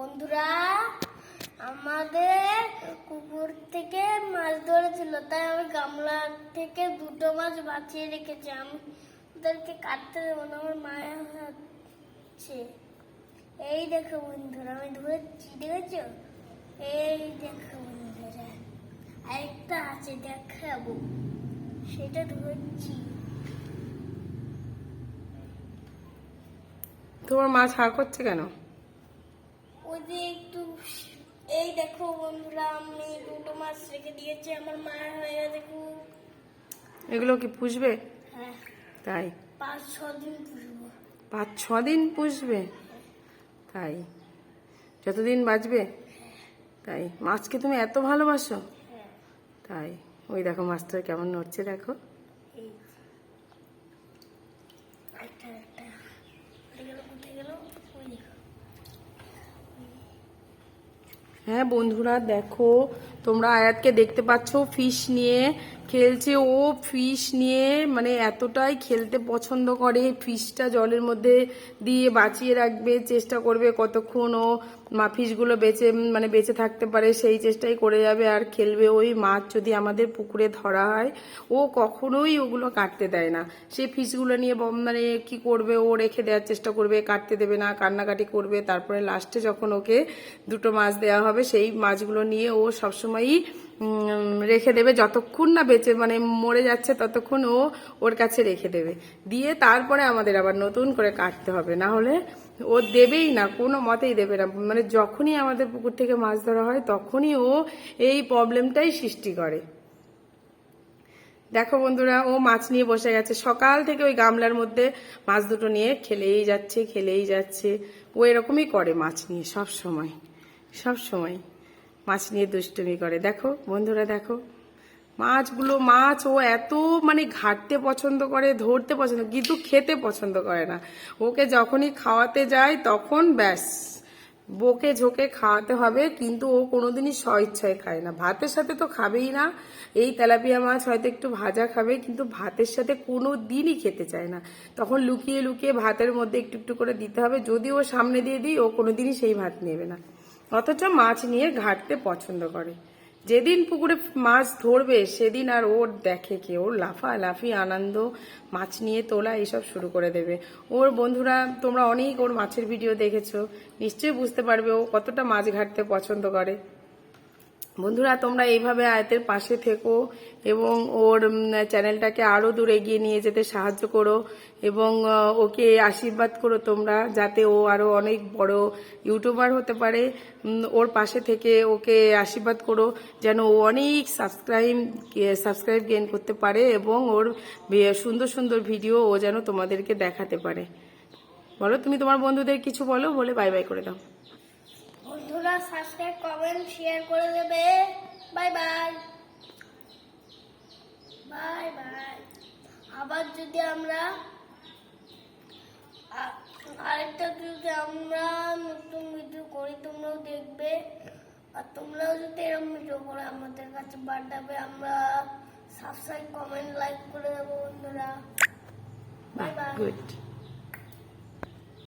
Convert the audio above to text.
বন্ধুরা, আমাদের কুকুর থেকে মাছ ধরেছিল, তাই আমি গামলা থেকে দুটো মাছ বাঁচিয়ে রেখেছি। আমি ওদেরকে কাটতে দেবো না, আমার মায়া হচ্ছে। এই দেখো বন্ধুরা, আমি ধরেছি, দেখেছ? এই দেখো বন্ধুরা, আরেকটা আছে, দেখাবো। সেটা ধরছি। তোমার মাছ হা করছে কেন? ওই যে একটু এই দেখো বন্ধুরা আমি দুটো মাছ রেখে দিয়েছি আমার মায়ের হয়ে গেছে খুব। এগুলো কি পুষবে? হ্যাঁ। তাই? পাঁচ ছ দিন পুষবো। পাঁচ ছ দিন পুষবে? তাই? যতদিন বাঁচবে? তাই? মাছকে তুমি এত ভালোবাসো? তাই? ওই দেখো মাছটা কেমন নড়ছে দেখো। একটা একটা গেল কোথায় গেল ওই দেখো। হ্যাঁ বন্ধুরা দেখো তোমরা আয়াতকে দেখতে পাচ্ছ ফিশ নিয়ে খেলছে ও ফিশ নিয়ে মানে এতটাই খেলতে পছন্দ করে। ফিশটা জলের মধ্যে দিয়ে বাঁচিয়ে রাখবে, চেষ্টা করবে কতক্ষণ ও মা ফিশগুলো বেঁচে মানে বেঁচে থাকতে পারে, সেই চেষ্টাই করে যাবে আর খেলবে। ওই মাছ যদি আমাদের পুকুরে ধরা হয়, ও কখনোই ওগুলো কাটতে দেয় না। সে ফিশগুলো নিয়ে মানে কি করবে, ও রেখে দেওয়ার চেষ্টা করবে, কাটতে দেবে না, কান্নাকাটি করবে। তারপরে লাস্টে যখন ওকে দুটো মাছ দেওয়া হবে, সেই মাছগুলো নিয়ে ও সবসময়ই রেখে দেবে। যতক্ষণ না বেঁচে মানে মরে যাচ্ছে, ততক্ষণ ও ওর কাছে রেখে দেবে। দিয়ে তারপরে আমাদের আবার নতুন করে কাটতে হবে। না হলে ও দেবেই না, কোনো মতেই দেবে না। মানে যখনই আমাদের পুকুর থেকে মাছ ধরা হয়, তখনই ও এই প্রবলেমটাই সৃষ্টি করে। দেখো বন্ধুরা, ও মাছ নিয়ে বসে গেছে। সকাল থেকে ওই গামলার মধ্যে মাছ দুটো নিয়ে খেলেই যাচ্ছে খেলেই যাচ্ছে। ও এরকমই করে মাছ নিয়ে সব সময় সব সময়। মাছ নিয়ে দুষ্টুমি করে। দেখো, বন্ধুরা দেখো, মাছগুলো, মাছ ও এত মানে ঘাটতে পছন্দ করে, ধরতে পছন্দ, কিন্তু খেতে পছন্দ করে না। ওকে যখনই খাওয়াতে যায় তখন ব্যাস, বকে ঝোঁকে খাওয়াতে হবে, কিন্তু ও কোনোদিনই স্ব ইচ্ছায় খায় না। ভাতের সাথে তো খাবেই না। এই তেলাপিয়া মাছ হয়তো একটু ভাজা খাবে, কিন্তু ভাতের সাথে কোনো দিনই খেতে চায় না। তখন লুকিয়ে লুকিয়ে ভাতের মধ্যে একটু একটু করে দিতে হবে। যদি ও সামনে দিয়ে দিই, ও কোনোদিনই সেই ভাত নেবে না। অথচ মাছ নিয়ে ঘাটতে পছন্দ করে। যেদিন পুকুরে মাছ ধরবে, সেদিন আর ওর দেখে কে ওর লাফা লাফি আনন্দ, মাছ নিয়ে তোলা এসব শুরু করে দেবে। ওর বন্ধুরা, তোমরা অনেক ওর মাছের ভিডিও দেখেছ। নিশ্চয়ই বুঝতে পারবে ও কতটা মাছ ঘাটতে পছন্দ করে। বন্ধুরা, তোমরা এইভাবে আয়তের পাশে থেকো এবং ওর চ্যানেলটাকে আরও দূর এগিয়ে নিয়ে যেতে সাহায্য করো এবং ওকে আশীর্বাদ করো তোমরা যাতে ও আরও অনেক বড় ইউটিউবার হতে পারে। ওর পাশে থেকে ওকে আশীর্বাদ করো যেন ও অনেক সাবস্ক্রাইব সাবস্ক্রাইব গেইন করতে পারে এবং ওর সুন্দর সুন্দর ভিডিও ও যেন তোমাদেরকে দেখাতে পারে। বলো, তুমি তোমার বন্ধুদের কিছু বলো, বলে বাই বাই করে দাও। বন্ধুরা সাবস্ক্রাইব কমেন্ট শেয়ার করে দেবে। বাই বাই বাই বাই আবার যদি আমরা আরেকটা যদি আমরা নতুন ভিডিও করি, তোমরাও দেখবে। আর তোমরাও যদি এরকম ভিডিও করে আমাদের কাছে পাঠাবে, আমরা সাবস্ক্রাইব কমেন্ট লাইক করে দেবো বন্ধুরা। Bye bye